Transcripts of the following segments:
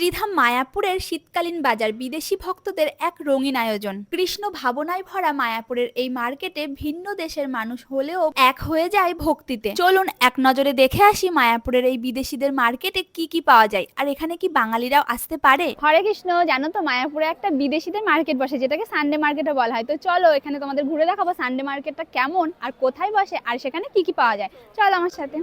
শ্রীধাম মায়াপুরের শীতকালীন বাজার বিদেশি ভক্তদের এক রঙিন আয়োজন। কৃষ্ণ ভাবনায় ভরা মায়াপুরের এই মার্কেটে ভিন্ন দেশের মানুষ হলেও এক হয়ে যায় ভক্তিতে। চলুন এক নজরে দেখে আসি মায়াপুরের এই বিদেশিদের মার্কেটে কি কি পাওয়া যায়। আর এখানে কি বাঙালিরাও আসতে পারে? হরে কৃষ্ণ, জানো তো মায়াপুরে একটা বিদেশিদের মার্কেট বসে, যেটাকে সানডে মার্কেটও বলা হয়। তো চলো এখানে তোমাদের ঘুরে দেখাবো সানডে মার্কেটটা কেমন, আর কোথায় বসে, আর সেখানে কি কি পাওয়া যায়। চলো আমার সাথে।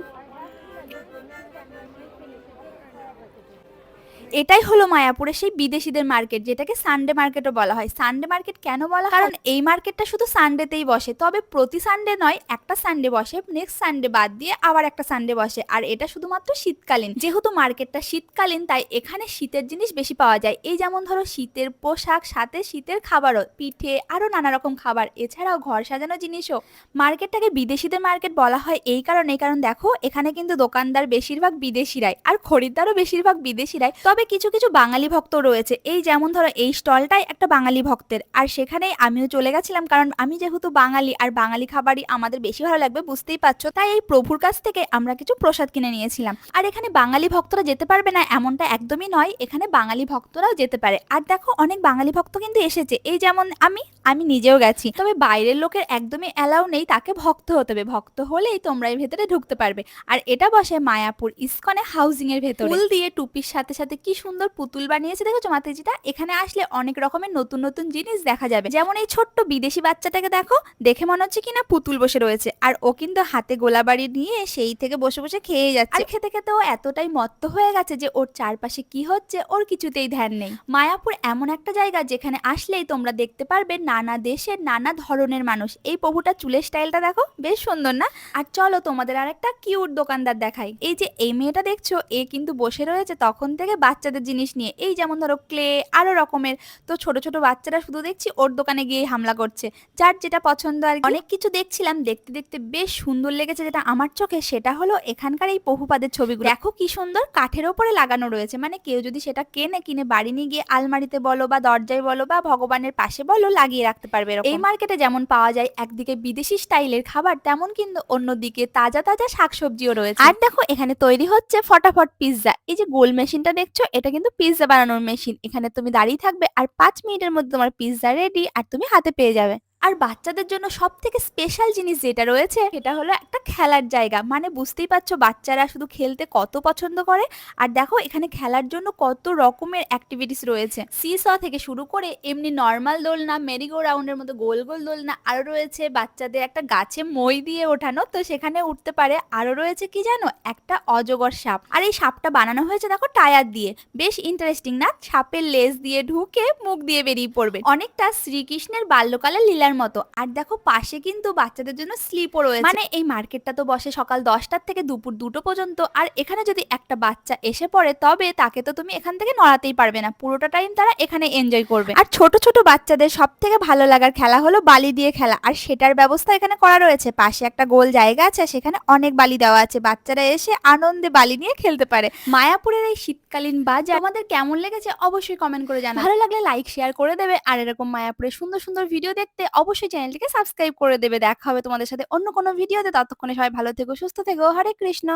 এটাই হলো মায়াপুরের সেই বিদেশিদের মার্কেট, যেটাকে সানডে মার্কেটও বলা হয়। সানডে মার্কেট কেন বলা কারণ এই মার্কেটটা শুধু সানডেতেই বসে। তবে প্রতি সানডে নয়, একটা সানডে বসে নেক্সট সানডে বাদ দিয়ে আবার একটা সানডে বসে। আর এটা শুধুমাত্র শীতকালীন। যেহেতু মার্কেটটা শীতকালীন, তাই এখানে শীতের জিনিস বেশি পাওয়া যায়। এই যেমন ধরো শীতের পোশাক, সাথে শীতের খাবারও, পিঠে আরও নানা রকম খাবার। এছাড়াও ঘর সাজানো জিনিসও। মার্কেটটাকে বিদেশিদের মার্কেট বলা হয় এই কারণে। কারণ দেখো, এখানে কিন্তু দোকানদার বেশিরভাগ বিদেশিরাই, আর খরিদ্দারও বেশিরভাগ বিদেশিরাই। তবে কিছু কিছু বাঙালি ভক্ত রয়েছে। এই যেমন ধরো এই স্টলটাই একটা বাঙালি ভক্তের। আর সেখানেই আমিও চলে গেছিলাম কারণ আমি যেহেতু বাঙালি আর বাঙালি খাবারই আমাদের বেশি ভালো লাগবে, বুঝতেই পারছ? তাই এই প্রভুর কাছ থেকে আমরা কিছু প্রসাদ কিনে নিয়েছিলাম। আর এখানে বাঙালি ভক্তরা যেতে পারবে না এমনটা একদমই নয়, এখানে বাঙালি ভক্তরাও যেতে পারে। আর দেখো অনেক বাঙালি ভক্ত কিন্তু এসেছে। এই যেমন আমি আমি নিজেও গেছি। তবে বাইরের লোকের একদমই অ্যালাউ নেই, তাকে ভক্ত হতে হবে। ভক্ত হলেই তোমরা এই ভেতরে ঢুকতে পারবে। আর এটা বসে মায়াপুর ইস্কনে হাউজিং এর ভেতরে। ফুল দিয়ে টুপির সাথে সাথে কি সুন্দর পুতুল বানিয়েছে দেখেছ মাতাজিটা? এখানে আসলে অনেক রকমের নতুন নতুন জিনিস দেখা যাবে। যেমন এই ছোট্ট বিদেশি বাচ্চাটাকে দেখো, দেখে মনে হচ্ছে কিনা পুতুল বসে রয়েছে। আর ও কিন্তু হাতে গোলাবাড়ি নিয়ে সেই থেকে বসে বসে খেয়ে যাচ্ছে। আর খেতে খেতে ও এতটাই মত্ত হয়ে গেছে যে ওর চারপাশে কি হচ্ছে ওর কিছুতেই ধ্যান নেই। মায়াপুর এমন একটা জায়গা যেখানে আসলেই তোমরা দেখতে পারবে নানা দেশের নানা ধরনের মানুষ। এই প্রভুটা চুলের স্টাইলটা দেখো, বেশ সুন্দর না? আর চলো তোমাদের আর একটা কিউট দোকানদার দেখাই। এই যে এই মেয়েটা দেখছ, এ কিন্তু বসে রয়েছে তখন থেকে বাচ্চাদের জিনিস নিয়ে। এই যেমন ধরো ক্লে আরও রকমের। তো ছোট ছোট বাচ্চারা শুধু দেখছি ওর দোকানে গিয়ে হামলা করছে। যার যেটা পছন্দ আর অনেক কিছু দেখছিলাম, দেখতে দেখতে বেশ সুন্দর লেগেছে যেটা আমার চোখে, সেটা হলো এখানকার এই বহুপাদের ছবিগুলো। দেখো কি সুন্দর, কাঠের ওপরে লাগানো রয়েছে। মানে কেউ যদি সেটা কেনে, কিনে বাড়ি নিয়ে গিয়ে আলমারিতে বলো বা দরজায় বলো বা ভগবানের পাশে বলো, লাগিয়ে রাখতে পারবে এই মার্কেটে যেমন পাওয়া যায়, একদিকে বিদেশি স্টাইলের খাবার, তেমন কিন্তু অন্যদিকে তাজা তাজা শাকসবজিও রয়েছে। আর দেখো এখানে তৈরি হচ্ছে ফটাফট পিৎজা এই যে গোল মেশিনটা দেখছ এটা কিন্তু পিৎজা বানানোর মেশিন এখানে তুমি দাঁড়িয়ে থাকবে আর পাঁচ মিনিটের মধ্যে তোমার পিৎজা রেডি আর তুমি হাতে পেয়ে যাবে। আর বাচ্চাদের জন্য সব থেকে স্পেশাল জিনিস যেটা রয়েছে, সেটা হলো একটা খেলার জায়গা। মানে বুঝতেই পারছ, বাচ্চারা শুধু খেলতে কত পছন্দ করে। আর দেখো, এখানে খেলার জন্য কত রকমের অ্যাক্টিভিটিস রয়েছে। সি স থেকে শুরু করে এমনি নর্মাল দোলনা মেরিগো রাউন্ডের মতো গোল গোল দোলনা আরও রয়েছে। বাচ্চাদের একটা গাছে মই দিয়ে ওঠানো, তো সেখানে উঠতে পারে। আরও রয়েছে কি জানো? একটা অজগর সাপ। আর এই সাপটা বানানো হয়েছে দেখো টায়ার দিয়ে। বেশ ইন্টারেস্টিং না? সাপের লেজ দিয়ে ঢুকে মুখ দিয়ে বেরিয়ে পড়বে। অনেকটা শ্রীকৃষ্ণের বাল্যকালের লীলার মতো। আর দেখো পাশে কিন্তু বাচ্চাদের জন্য স্লিপও রয়েছে। মানে এই মার্কেটটা তো বসে সকাল দশটার থেকে দুপুর দুটো পর্যন্ত। আর এখানে যদি একটা বাচ্চা এসে পড়ে তবে তাকে তো তুমি এখান থেকে নড়াতেই পারবে না। পুরোটা টাইম তারা এখানে এনজয় করবে। আর ছোট ছোট বাচ্চাদের সব থেকে ভালো লাগার খেলা হলো বালি দিয়ে খেলা। আর সেটার ব্যবস্থা এখানে করা রয়েছে। পাশে একটা গোল জায়গা আছে সেখানে অনেক বালি দেওয়া আছে। বাচ্চারা এসে আনন্দে বালি নিয়ে খেলতে পারে। মায়াপুরের এই শীতকালীন বাজার আমাদের কেমন লেগেছে অবশ্যই কমেন্ট করে জানা ভালো লাগলে লাইক শেয়ার করে দেবে। আর এরকম মায়াপুরের সুন্দর সুন্দর ভিডিও দেখতে অবশ্যই চ্যানেলটিকে সাবস্ক্রাইব করে দেবে। দেখা হবে তোমাদের সাথে অন্য কোনো ভিডিওতে। ততক্ষণে সবাই ভালো থেকো, সুস্থ থেকো। হরে কৃষ্ণ।